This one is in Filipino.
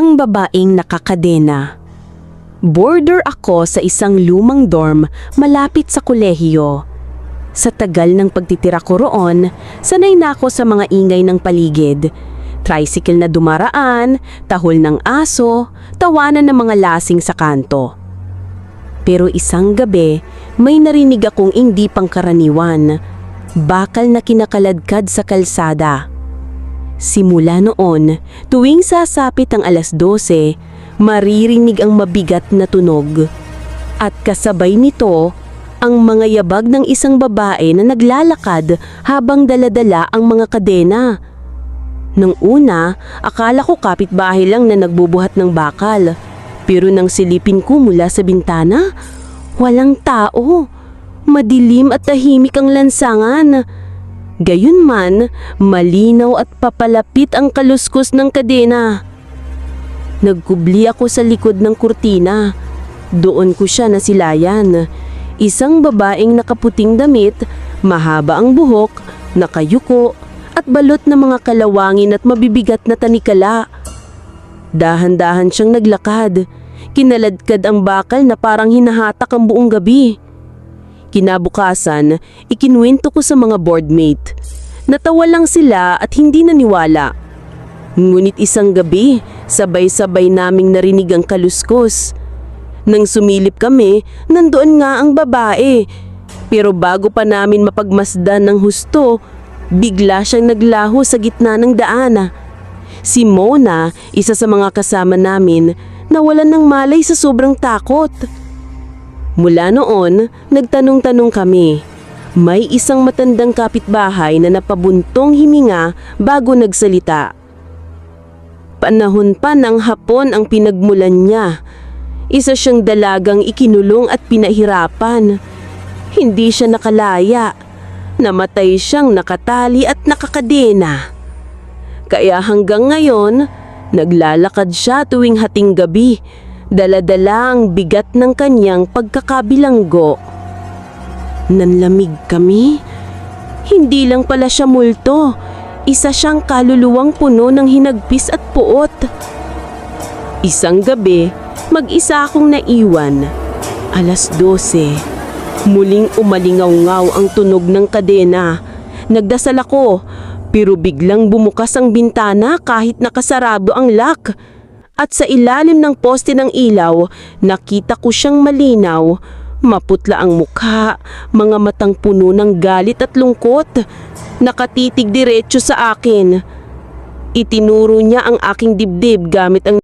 Isang babaeng nakakadena. Border ako sa isang lumang dorm malapit sa kolehiyo. Sa tagal ng pagtitira ko roon, sanay na ako sa mga ingay ng paligid. Tricycle na dumaraan, tahol ng aso, tawanan ng mga lasing sa kanto. Pero isang gabi, may narinig akong hindi pangkaraniwan. Bakal na kinakaladkad sa kalsada. Simula noon, tuwing sasapit ang alas 12, maririnig ang mabigat na tunog. At kasabay nito, ang mga yabag ng isang babae na naglalakad habang daladala ang mga kadena. Nung una, akala ko kapitbahay lang na nagbubuhat ng bakal. Pero nang silipin ko mula sa bintana, walang tao. Madilim at tahimik ang lansangan. Gayunman, malinaw at papalapit ang kaluskos ng kadena. Nagkubli ako sa likod ng kurtina. Doon ko siya nasilayan. Isang babaeng nakaputing damit, mahaba ang buhok, nakayuko, at balot ng mga kalawangin at mabibigat na tanikala. Dahan-dahan siyang naglakad. Kinaladkad ang bakal na parang hinahatak ang buong gabi. Kinabukasan, ikinuwento ko sa mga boardmate. Natawa lang sila at hindi naniwala. Ngunit isang gabi, sabay-sabay naming narinig ang kaluskos. Nang sumilip kami, nandoon nga ang babae. Pero bago pa namin mapagmasdan ng husto, bigla siyang naglaho sa gitna ng daan. Si Mona, isa sa mga kasama namin, nawalan ng malay sa sobrang takot. Mula noon, nagtanong-tanong kami. May isang matandang kapitbahay na napabuntong himinga bago nagsalita. Panahon pa ng hapon ang pinagmulan niya. Isa siyang dalagang ikinulong at pinahirapan. Hindi siya nakalaya. Namatay siyang nakatali at nakakadena. Kaya hanggang ngayon, naglalakad siya tuwing hating gabi. Daladala ang bigat ng kanyang pagkakabilanggo. Nanlamig kami. Hindi lang pala siya multo. Isa siyang kaluluwang puno ng hinagpis at puot. Isang gabi, mag-isa akong naiwan. Alas 12. Muling umalingaw-ngaw ang tunog ng kadena. Nagdasal ako, pero biglang bumukas ang bintana kahit nakasarado ang lock. At sa ilalim ng poste ng ilaw, nakita ko siyang malinaw. Maputla ang mukha, mga matang puno ng galit at lungkot. Nakatitig diretso sa akin. Itinuro niya ang aking dibdib gamit ang